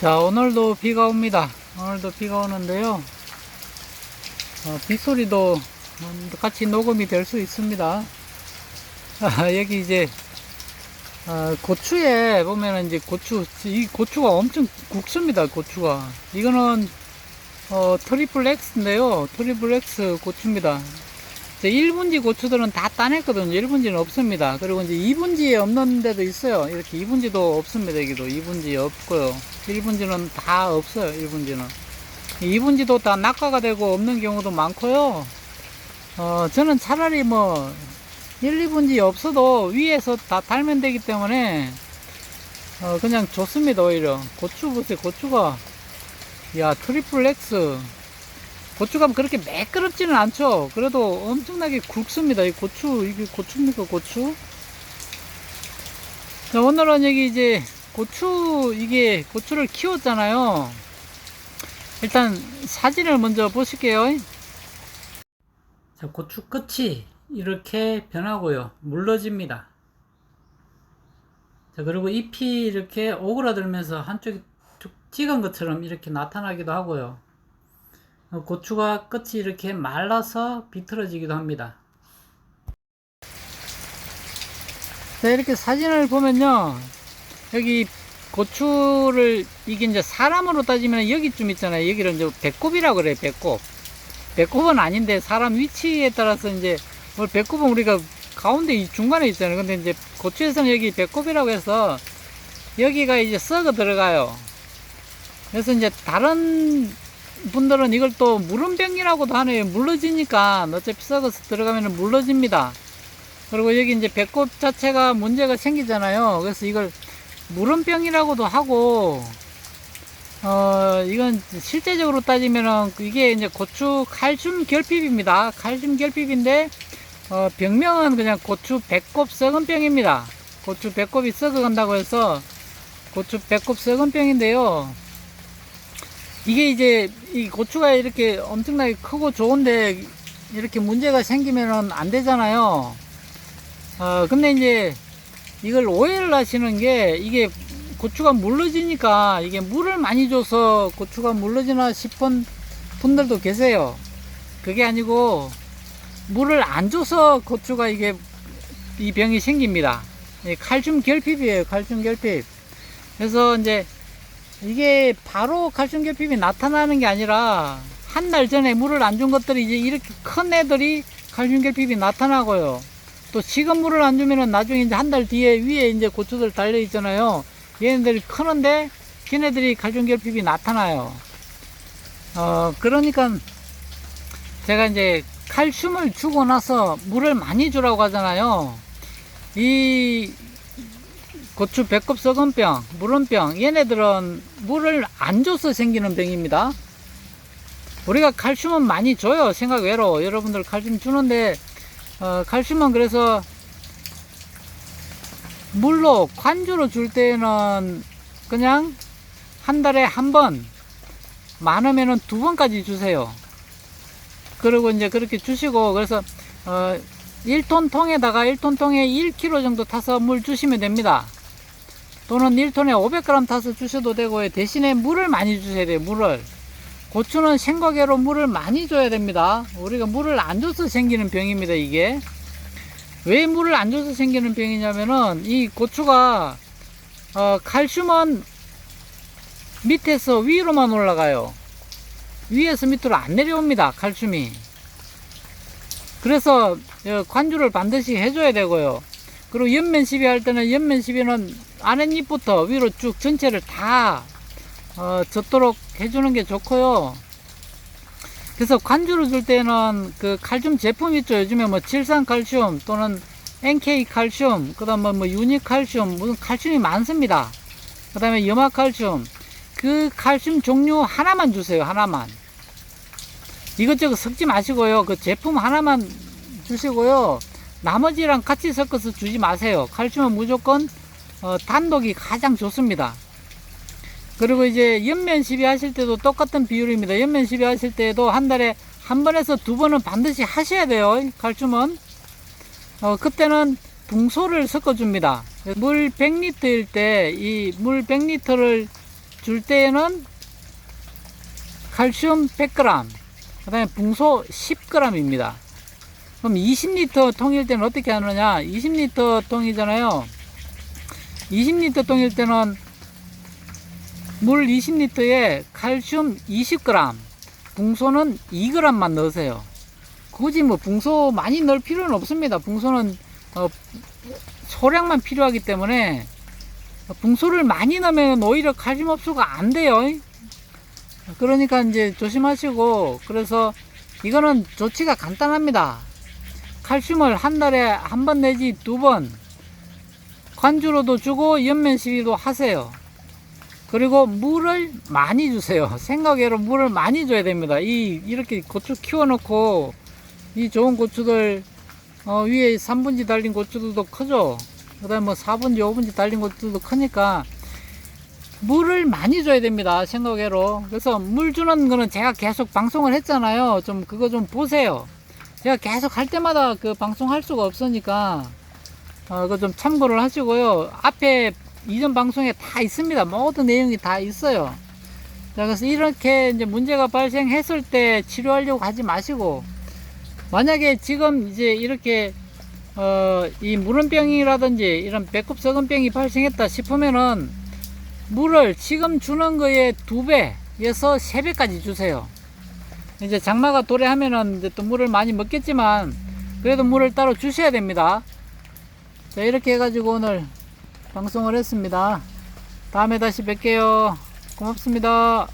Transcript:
자, 오늘도 비가 옵니다. 오늘도 비가 오는데요. 어, 빗소리도 음, 같이 녹음이 될 수 있습니다. 아, 여기 이제, 아, 고추에 보면은 이제 고추, 이 고추가 엄청 국습니다, 고추가. 이거는, 어, 트리플 X인데요. 트리플 X 고추입니다. 이제 1분지 고추들은 다 따냈거든요. 1분지는 없습니다. 그리고 이제 2분지에 없는 데도 있어요. 이렇게 2분지도 없습니다. 여기도 2분지 없고요. 1분지는 다 없어요. 1분지는. 2분지도 다 낙하가 되고 없는 경우도 많고요. 어, 저는 차라리 뭐 1, 2분지 없어도 위에서 다 달면 되기 때문에 어, 그냥 좋습니다. 오히려 고추 보세요. 고추가 야 트리플 X 고추가 그렇게 매끄럽지는 않죠. 그래도 엄청나게 굵습니다. 이 고추, 이게 고추입니까, 고추? 자, 오늘은 여기 이제 고추, 이게 고추를 키웠잖아요. 일단 사진을 먼저 보실게요. 자, 고추 끝이 이렇게 변하고요. 물러집니다. 자, 그리고 잎이 이렇게 오그라들면서 한쪽이 툭 찍은 것처럼 이렇게 나타나기도 하고요. 어, 고추가 끝이 이렇게 말라서 비틀어지기도 합니다. 자, 이렇게 사진을 보면요. 여기 고추를, 이게 이제 사람으로 따지면 여기쯤 있잖아요. 여기를 이제 배꼽이라고 그래요, 배꼽. 배꼽은 아닌데 사람 위치에 따라서 이제, 뭐 배꼽은 우리가 가운데 이 중간에 있잖아요. 근데 이제 고추에서는 여기 배꼽이라고 해서 여기가 이제 썩어 들어가요. 그래서 이제 다른 분들은 이걸 또 물음병이라고도 하네요. 물러지니까 어차피 썩어서 들어가면 물러집니다. 그리고 여기 이제 배꼽 자체가 문제가 생기잖아요. 그래서 이걸 물음병이라고도 하고, 어, 이건 실제적으로 따지면은 이게 이제 고추 칼슘 결핍입니다. 칼슘 결핍인데, 어, 병명은 그냥 고추 배꼽 썩은 병입니다. 고추 배꼽이 썩어간다고 해서 고추 배꼽 썩은 병인데요. 이게 이제 이 고추가 이렇게 엄청나게 크고 좋은데 이렇게 문제가 생기면은 안 되잖아요. 어, 근데 이제 이걸 오해를 하시는 게 이게 고추가 물러지니까 이게 물을 많이 줘서 고추가 물러지나 싶은 분들도 계세요. 그게 아니고 물을 안 줘서 고추가 이게 이 병이 생깁니다. 이 칼슘 결핍이에요. 칼슘 결핍. 그래서 이제 이게 바로 칼슘 결핍이 나타나는 게 아니라 한 달 전에 물을 안 준 것들이 이제 이렇게 큰 애들이 칼슘 결핍이 나타나고요. 또 지금 물을 안 주면은 나중에 이제 한 달 뒤에 위에 이제 고추들 달려 있잖아요. 얘네들이 크는데 걔네들이 칼슘 결핍이 나타나요. 어, 그러니까 제가 이제 칼슘을 주고 나서 물을 많이 주라고 하잖아요. 이 고추 배꼽 썩은병, 물은병, 얘네들은 물을 안 줘서 생기는 병입니다. 우리가 칼슘은 많이 줘요, 생각 외로. 여러분들 칼슘 주는데, 어, 칼슘은 그래서 물로 관주로 줄 때는 그냥 한 달에 한 번, 많으면은 두 번까지 주세요. 그리고 이제 그렇게 주시고, 그래서, 어, 1톤 통에다가 1톤 통에 1kg 정도 타서 물 주시면 됩니다. 또는 1톤에 500g 타서 주셔도 되고요. 대신에 물을 많이 주셔야 돼요. 물을. 고추는 생과계로 물을 많이 줘야 됩니다. 우리가 물을 안 줘서 생기는 병입니다. 이게. 왜 물을 안 줘서 생기는 병이냐면은 이 고추가 어, 칼슘은 밑에서 위로만 올라가요. 위에서 밑으로 안 내려옵니다. 칼슘이. 그래서 어, 관주를 반드시 해줘야 되고요. 그리고 옆면 시비 할 때는 옆면 시비는 아랫잎부터 위로 쭉 전체를 다 어, 젖도록 해주는 게 좋고요. 그래서 관주를 줄 때는 그 칼슘 제품 있죠. 요즘에 뭐 질산 칼슘 또는 NK 칼슘, 그 다음에 뭐 유니 칼슘, 무슨 칼슘이 많습니다. 그 다음에 염화 칼슘. 그 칼슘 종류 하나만 주세요. 하나만. 이것저것 섞지 마시고요. 그 제품 하나만 주시고요. 나머지랑 같이 섞어서 주지 마세요. 칼슘은 무조건 어, 단독이 가장 좋습니다. 그리고 이제 연면 시비 하실 때도 똑같은 비율입니다. 연면 시비 하실 때도 한 달에 한 번에서 두 번은 반드시 하셔야 돼요. 칼슘은. 어, 그때는 붕소를 섞어줍니다. 물 100리터일 때 이 물 100리터를 줄 때에는 칼슘 100g, 그 다음에 붕소 10g입니다. 그럼 20리터 통일 때는 어떻게 하느냐? 20리터 통이잖아요. 20리터 통일 때는 물 20리터에 칼슘 20g, 붕소는 2g만 넣으세요. 굳이 뭐 붕소 많이 넣을 필요는 없습니다. 붕소는 어, 소량만 필요하기 때문에 붕소를 많이 넣으면 오히려 칼슘 흡수가 안 돼요. 그러니까 이제 조심하시고 그래서 이거는 조치가 간단합니다. 칼슘을 한 달에 한 번 내지 두 번 관주로도 주고 연면 시비도 하세요. 그리고 물을 많이 주세요. 생각외로 물을 많이 줘야 됩니다. 이 이렇게 고추 키워놓고 이 좋은 고추들 어, 위에 3분지 달린 고추들도 크죠. 그다음 뭐 4분지, 5분지 달린 고추들도 크니까 물을 많이 줘야 됩니다. 생각외로. 그래서 물 주는 거는 제가 계속 방송을 했잖아요. 좀 그거 좀 보세요. 제가 계속 할 때마다 그 방송할 수가 없으니까 어, 그거 좀 참고를 하시고요. 앞에 이전 방송에 다 있습니다. 모든 내용이 다 있어요. 자, 그래서 이렇게 이제 문제가 발생했을 때 치료하려고 하지 마시고, 만약에 지금 이제 이렇게, 어, 이 물은병이라든지 이런 배꼽 썩은병이 발생했다 싶으면은 물을 지금 주는 거에 두 배에서 세 배까지 주세요. 이제 장마가 도래하면은 이제 또 물을 많이 먹겠지만, 그래도 물을 따로 주셔야 됩니다. 자, 이렇게 해가지고 오늘 방송을 했습니다. 다음에 다시 뵐게요. 고맙습니다.